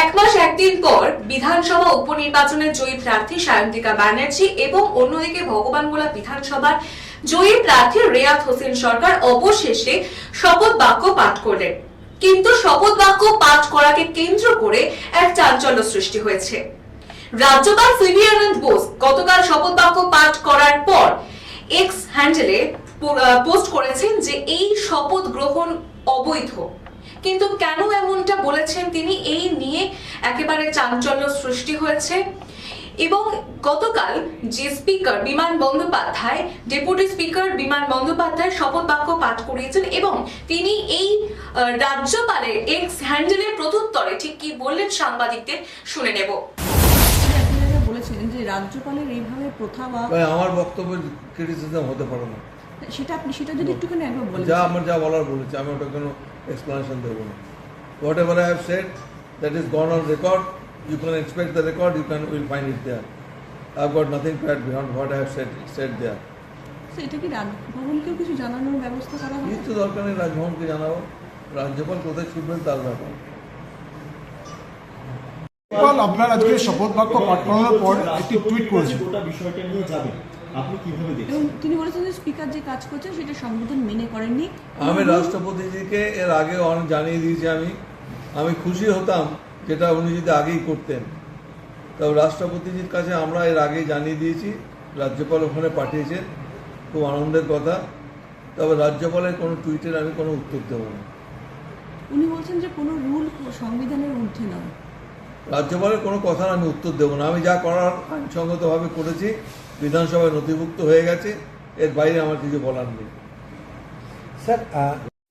এক মাস একদিন পর বিধানসভা উপনির্বাচনে জয়ী প্রার্থী সায়ন্তিকা ব্যানার্জি এবং অন্যদিকে ভগবানগোলা বিধানসভার জয়ী প্রার্থী রেয়াত হোসেন সরকার অবশেষে শপথ বাক্য পাঠ করলেন। কিন্তু শপথ বাক্য পাঠ করাকে কেন্দ্র করে এক চাঞ্চল্য সৃষ্টি হয়েছে। রাজ্যপাল আনন্দ বোস গতকাল শপথ বাক্য পাঠ করার পর এক্স হ্যান্ডেলে পোস্ট করেছেন যে এই শপথ গ্রহণ অবৈধ। কিন্তু কেন এমনটা বলেছেন তিনি? এই নিয়ে একেবারে চাঞ্চল্য সৃষ্টি হয়েছে। এবং গতকাল যে স্পিকার বিমান বন্দ্যোপাধ্যায় ডেপুটি স্পিকার বিমান বন্দ্যোপাধ্যায় শপথ বাক্য পাঠ করিয়েছেন এবং তিনি এই রাজ্যপালের এক্স হ্যান্ডেলের প্রত্যুত্তরে ঠিক কি বললেন সাংবাদিকদের শুনে নেব। বলেছিলেন যে রাজ্যপালের এইভাবে প্রথা বা আমার বক্তব্য ক্রিটিসিজম হতে পারে না। সেটা আপনি সেটা যদি একটুখানি একবার বলেন যা আমার যা বলার বলেছি আমি ওটা কোনো এক্সপ্লেনেশন দেবো না। Whatever I have said that is gone on record you can expect the record you can will find it there I have got nothing to add behind what I have said said there এটা কি রাজভবনকেও কিছু জানানোর ব্যবস্থা করা হবে? কিছু দরকার নেই রাজভবনকে জানাব। রাজ্যপাল কোথায় ছুটবেন তার ব্যাপার। আপনার আজকে শপথ বাক্য পাঠ করানোর পর একটি টুইট করেছেন। গোটা বিষয়টা নিয়ে যাবেন। আপনি কীভাবে দেখছেন? তিনি বলেছেন যে স্পিকার যে কাজ করছেন সেটা সংবিধান মেনে করেননি। আমি রাষ্ট্রপতিজিকে এর আগে অনেক জানিয়ে দিয়েছি আমি। আমি খুশি হতাম যেটা উনি যদি আগেই করতেন। তবে রাষ্ট্রপতিজির কাছে আমরা এর আগেই জানিয়ে দিয়েছি রাজ্যপাল ওখানে পাঠিয়েছেন খুব আনন্দের কথা। তবে রাজ্যপালের কোনো টুইটের আমি কোনো উত্তর দেবো না। উনি বলছেন যে কোনো রুল সংবিধানের ঊর্ধ্বে নয়। রাজ্যপালের কোনো কথা আমি উত্তর দেবো না। আমি যা করার আইনসঙ্গতভাবে করেছি বিধানসভায় নথিভুক্ত হয়ে গেছে এর বাইরে আমার কিছু বলার নেই। স্যার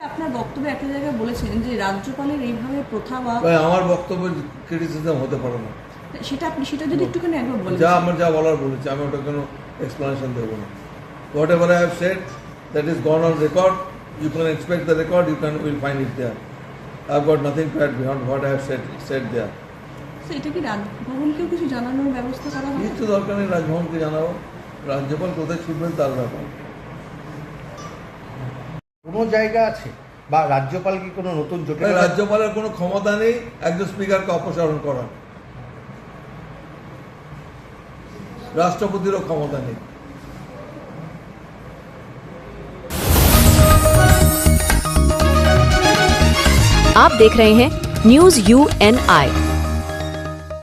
আপনার বক্তব্যে একটা জায়গায় বলেছেন যে রাজ্যপালের এইভাবে প্রথা বা আমার বক্তব্য ক্রিটিসিজম হতে পারে না। সেটা আপনি সেটা যদি একটুখানি একবার বলেন। যা আমার যা বলার বলেছি আমি ওটা কোনো এক্সপ্লেনেশন দেবো না। Whatever I have that is gone on record you can expect the record you can will find it there I have got nothing to add behind what I have said said there তো এটা কি রাজভবনকেও কিছু জানানোর ব্যবস্থা করা হবে কিছু দরকার নেই রাজভবনকে জানাবো রাজ্যপাল কোথায় ছুটবেন তার ব্যাপার কোনো জায়গা আছে বা রাজ্যপাল কি কোনো নতুন জটিল তাই রাজ্যপালের কোনো ক্ষমতা নেই একজন স্পিকারকে অপসারণ করার রাষ্ট্রপতিরও ক্ষমতা নেই आप देख रहे हैं न्यूज यू एन आई